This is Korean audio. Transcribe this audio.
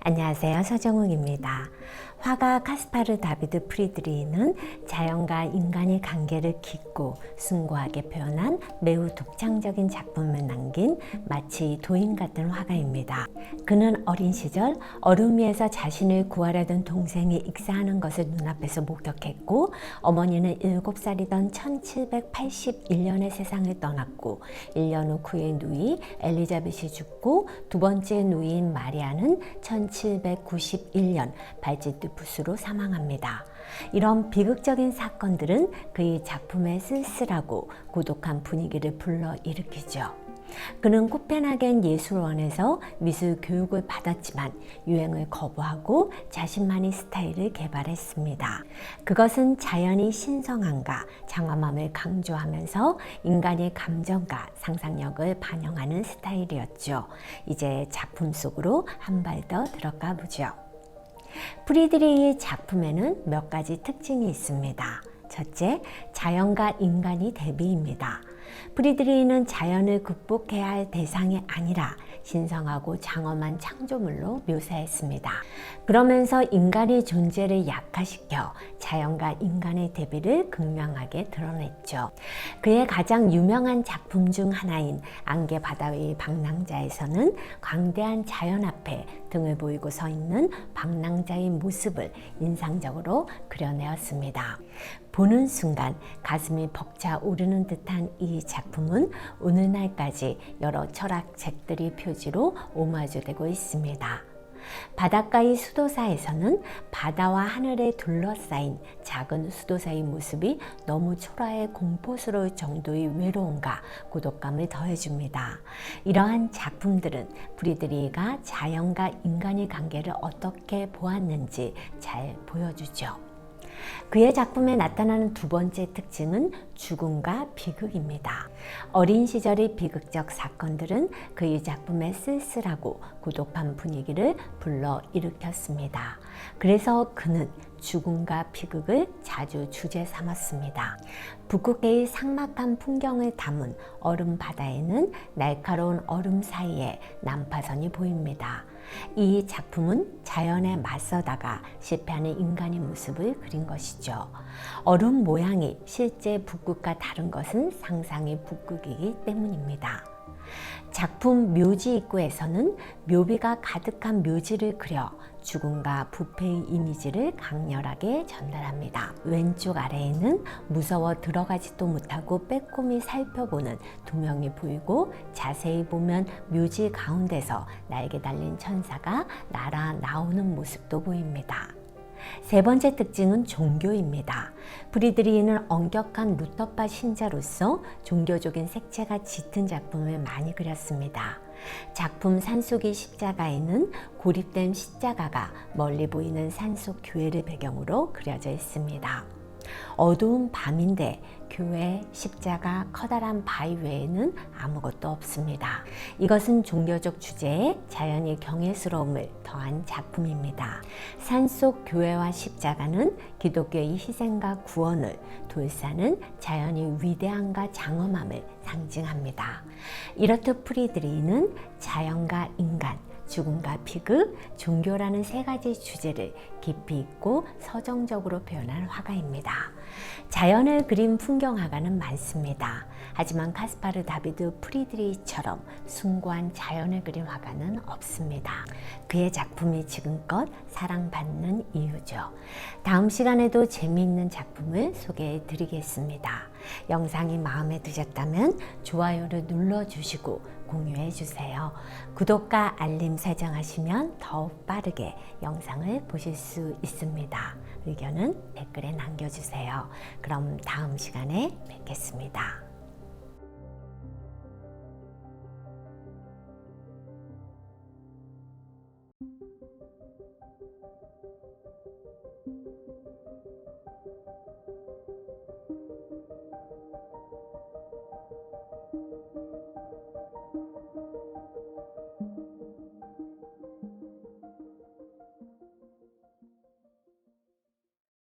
안녕하세요. 서정욱입니다. 화가 카스파르 다비드 프리드리히는 자연과 인간의 관계를 깊고 숭고하게 표현한 매우 독창적인 작품을 남긴 마치 도인 같은 화가입니다. 그는 어린 시절 어둠 위에서 자신을 구하려던 동생이 익사하는 것을 눈앞에서 목격했고 어머니는 7살이던 1781년에 세상을 떠났고 1년 후 그의 누이 엘리자벳이 죽고 두 번째 누이인 마리아는 1791년 발진 투푸스로 사망합니다. 이런 비극적인 사건들은 그의 작품의 쓸쓸하고 고독한 분위기를 불러일으키죠. 그는 코펜하겐 예술원에서 미술 교육을 받았지만 유행을 거부하고 자신만의 스타일을 개발했습니다. 그것은 자연이 신성함과 장엄함을 강조하면서 인간의 감정과 상상력을 반영하는 스타일이었죠. 이제 작품 속으로 한 발 더 들어가 보죠. 프리드리히의 작품에는 몇 가지 특징이 있습니다. 첫째, 자연과 인간이 대비입니다. 프리드리히는 자연을 극복해야 할 대상이 아니라 신성하고 장엄한 창조물로 묘사했습니다. 그러면서 인간의 존재를 약화시켜 자연과 인간의 대비를 극명하게 드러냈죠. 그의 가장 유명한 작품 중 하나인 안개 바다 위의 방랑자에서는 광대한 자연 앞에 등을 보이고 서 있는 방랑자의 모습을 인상적으로 그려내었습니다. 보는 순간 가슴이 벅차 오르는 듯한 이 작품은 오늘날까지 여러 철학책들이 표지로 오마주되고 있습니다. 바닷가의 수도사에서는 바다와 하늘에 둘러싸인 작은 수도사의 모습이 너무 초라해 공포스러울 정도의 외로움과 고독감을 더해줍니다. 이러한 작품들은 브리드리가 자연과 인간의 관계를 어떻게 보았는지 잘 보여주죠. 그의 작품에 나타나는 두 번째 특징은 죽음과 비극입니다. 어린 시절의 비극적 사건들은 그의 작품의 쓸쓸하고 고독한 분위기를 불러 일으켰습니다. 그래서 그는 죽음과 비극을 자주 주제 삼았습니다. 북극해의 삭막한 풍경을 담은 얼음 바다에는 날카로운 얼음 사이에 난파선이 보입니다. 이 작품은 자연에 맞서다가 실패하는 인간의 모습을 그린 것이죠. 얼음 모양이 실제 북극과 다른 것은 상상의 북극이기 때문입니다. 작품 묘지 입구에서는 묘비가 가득한 묘지를 그려 죽음과 부패의 이미지를 강렬하게 전달합니다. 왼쪽 아래에는 무서워 들어가지도 못하고 빼꼼히 살펴보는 두 명이 보이고 자세히 보면 묘지 가운데서 날개 달린 천사가 날아 나오는 모습도 보입니다. 세 번째 특징은 종교입니다. 브리드리히는 엄격한 루터파 신자로서 종교적인 색채가 짙은 작품을 많이 그렸습니다. 작품 산속의 십자가에는 고립된 십자가가 멀리 보이는 산속 교회를 배경으로 그려져 있습니다. 어두운 밤인데 교회, 십자가, 커다란 바위 외에는 아무것도 없습니다. 이것은 종교적 주제에 자연의 경외스러움을 더한 작품입니다. 산속 교회와 십자가는 기독교의 희생과 구원을, 돌산은 자연의 위대함과 장엄함을 상징합니다. 이렇듯 프리드리는 자연과 인간, 죽음과 비극, 종교라는 세 가지 주제를 깊이 있고 서정적으로 표현한 화가입니다. 자연을 그린 풍경화가는 많습니다. 하지만 카스파르 다비드 프리드리처럼 숭고한 자연을 그린 화가는 없습니다. 그의 작품이 지금껏 사랑받는 이유죠. 다음 시간에도 재미있는 작품을 소개해 드리겠습니다. 영상이 마음에 드셨다면 좋아요를 눌러 주시고 공유해 주세요. 구독과 알림 설정하시면 더욱 빠르게 영상을 보실 수 있습니다. 의견은 댓글에 남겨주세요. 그럼 다음 시간에 뵙겠습니다.